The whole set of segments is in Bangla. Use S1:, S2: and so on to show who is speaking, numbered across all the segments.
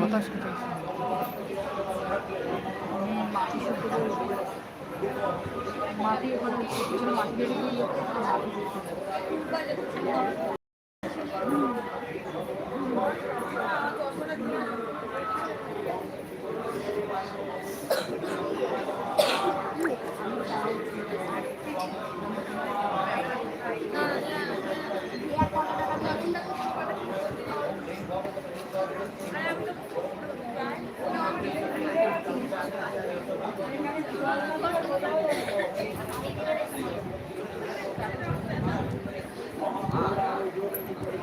S1: বাতাস কেটেছে
S2: মাটি। মাটি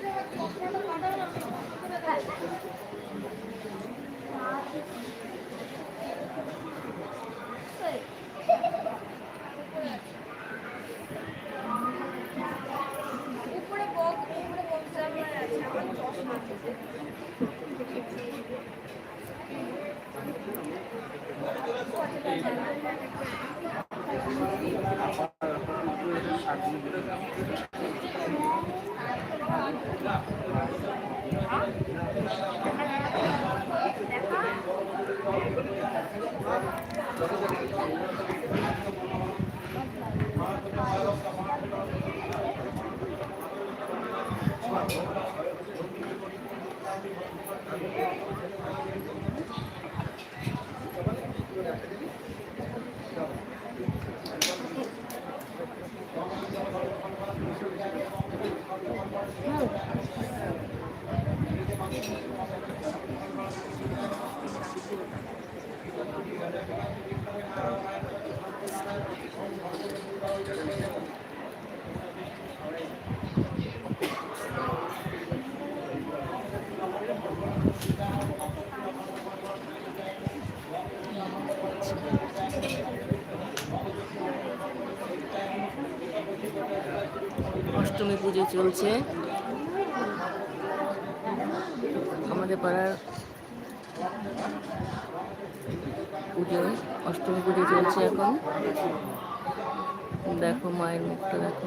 S2: দিয়ে
S3: No.
S4: অষ্টমী পুজো চলছে। আমাদের পাড়ার পুজো অষ্টমী পুজো চলছে এখন। দেখো মায়ের মুখটা দেখো।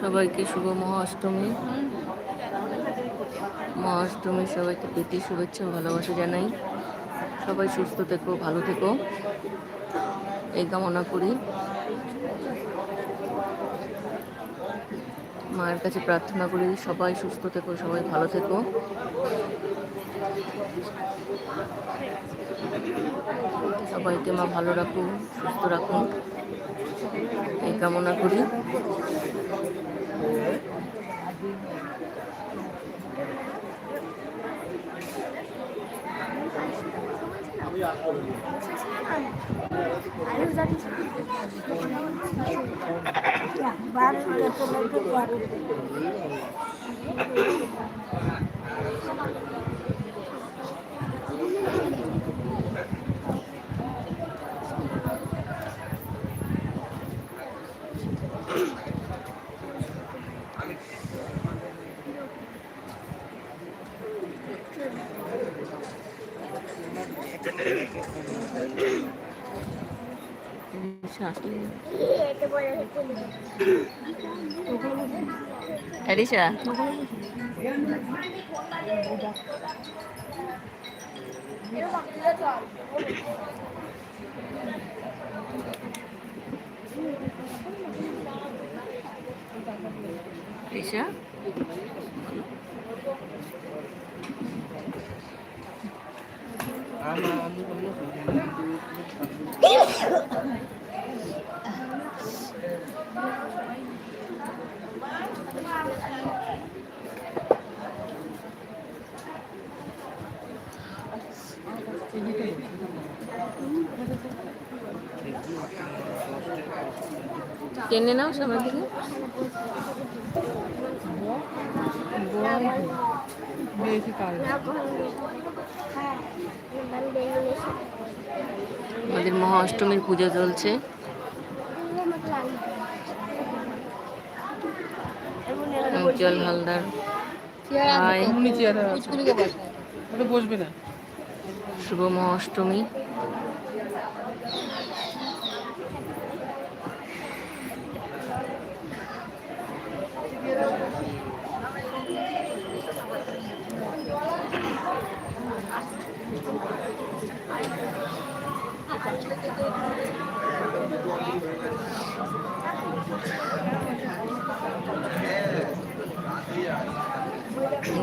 S4: সবাইকে শুভ মহাষ্টমী। মহাষ্টমী সবাইকে প্রীতি, শুভেচ্ছা, ভালোবাসা জানাই। সবাই সুস্থ থেকো, ভালো থেকো। এই কামনা করি। মায়ের কাছে প্রার্থনা করি, সবাই সুস্থ থেকো, সবাই ভালো থেকো। সবাইকে মা ভালো রাখুন, সুস্থ রাখুন। এই কামনা করি।
S3: একবার
S4: Alicia. Alicia. টেনে নাও সামনের দিকে আমাদের মহা অষ্টমীর পুজো চলছে। উজ্জ্বল হালদার
S1: চেয়ারে বসবে না।
S4: শুভ মহা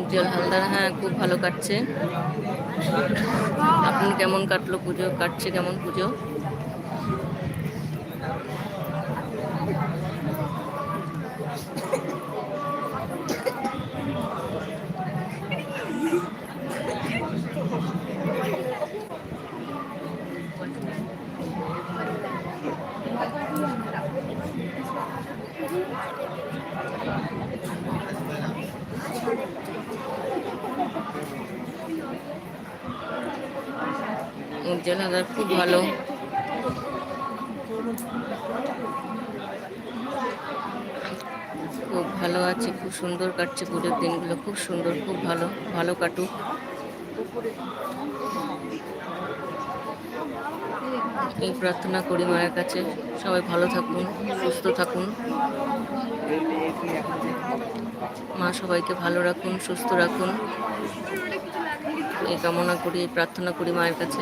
S4: উজ্জ্বল হালদার হ্যাঁ খুব ভালো কাটছে। আপনি কেমন কাটলো পুজো? কাটছে কেমন পুজো? হালদার খুব ভালো। খুব ভালো আছে, খুব সুন্দর কাটছে পুজোর দিনগুলো, খুব সুন্দর, খুব ভালো ভালো কাটুক। এই প্রার্থনা করি মায়ের কাছে, সবাই ভালো থাকুন, সুস্থ থাকুন। মা সবাইকে ভালো রাখুন, সুস্থ রাখুন। এই কামনা করি প্রার্থনা করি মায়ের কাছে।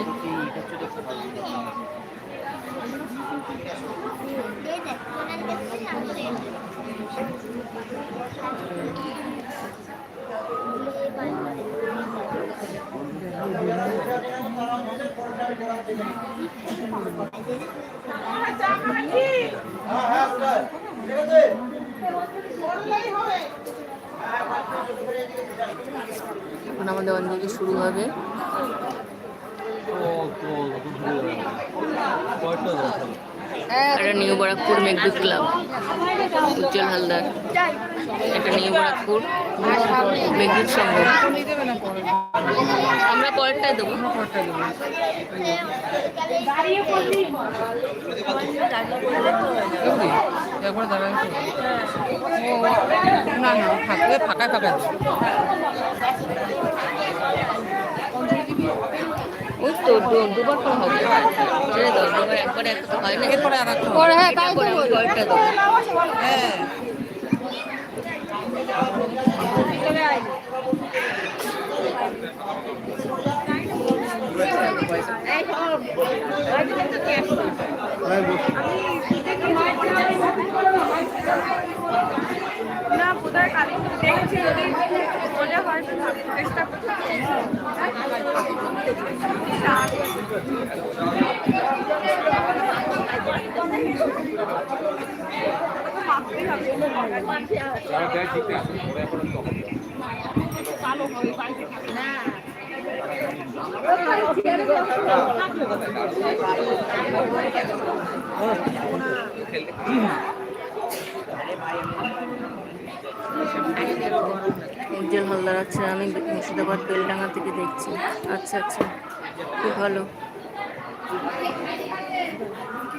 S4: এখন আমাদের অঞ্জলি শুরু হবে? এটা নিউ বারাকপুর মেঘদূত ক্লাব, উজ্জ্বল হালদার। এটা নিউ বারাকপুর মেঘদূত সংঘ আমরা পরেরটায় দেবো।
S1: না ফাঁকা ফাঁকা দেবে।
S4: ওই তো দু- দুবার করে হবে। ছেড়ে দাও দুবার একবারে একটা তো হয় না
S1: এরপরে আর একটা
S4: পরে হ্যাঁ তাই তো পরেরটা দেবো
S1: হ্যাঁ।
S3: না বোধহয় কালি দেখছি যদি বলে হয়তো চেষ্টা
S4: উজ্জ্বল হালদার আচ্ছা আমি মুর্শিদাবাদ বেলডাঙ্গা থেকে দেখছি। আচ্ছা আচ্ছা খুব ভালো।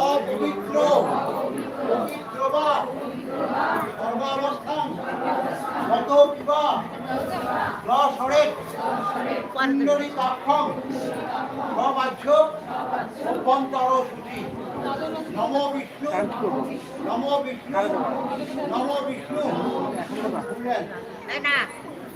S5: অপবিত্র পবিত্র বা সর্বাবস্থান গত পিবা রসরে কুণ্ডলিকাক্ষম সবাহ্য অভ্যন্তর সূচি নম বিষ্ণু নম বিষ্ণু নম বিষ্ণু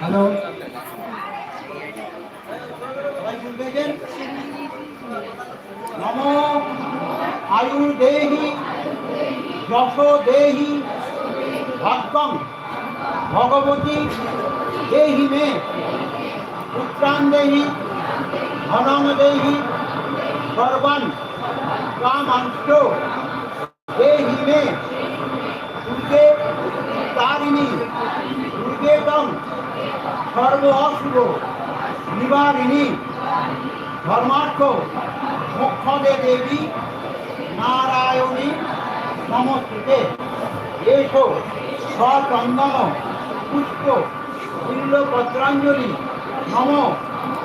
S5: হ্যালো নম আয়ু দেহি যশ দেহি ভাগ্যম ভগবতী দেহি মে পুত্রান দেহি ধনং দেহি সর্বান কামাংশ দেহি মে দুর্গে তারিণী দুর্গেতম সর্ব অশুভ নিবারিণী ধর্মার্থ মোক্ষদে দেবী নারায়ণী নমস্তে এসো সচন্দন পুষ্প বিল্লপত্রাঞ্জলি নম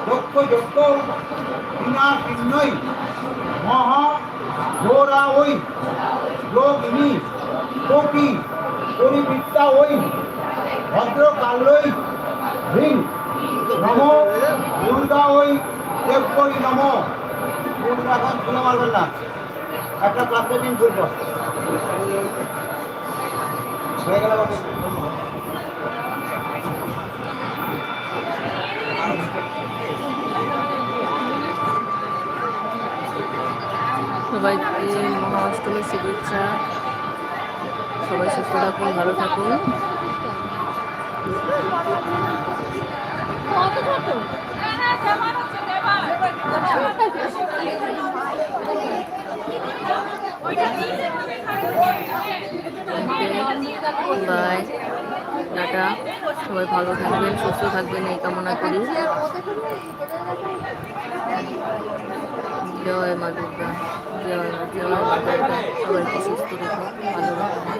S5: দক্ষ বিনাশিন্নই মহা ঘোরা ওই। যোগিনী কোটি পরিবৃত্তা ওই। ভদ্রকালই হ্রিং নম দুর্গা ওই। দেবই নম। দুর্গা এখন একটা ক্লাসে ঘুরব হয়ে গেল
S4: সবাইকে মহাষ্টমীর শুভেচ্ছা। সবাই সুস্থ থাকুন ভালো থাকুন। Bye tata. সবাই ভালো থাকবেন, সুস্থ থাকবেন, এই কামনা করি। জয় মা দুর্গা, জয় জয় মা দুর্গা। সবাইকে সুস্থ রেখো, ভালো রাখো।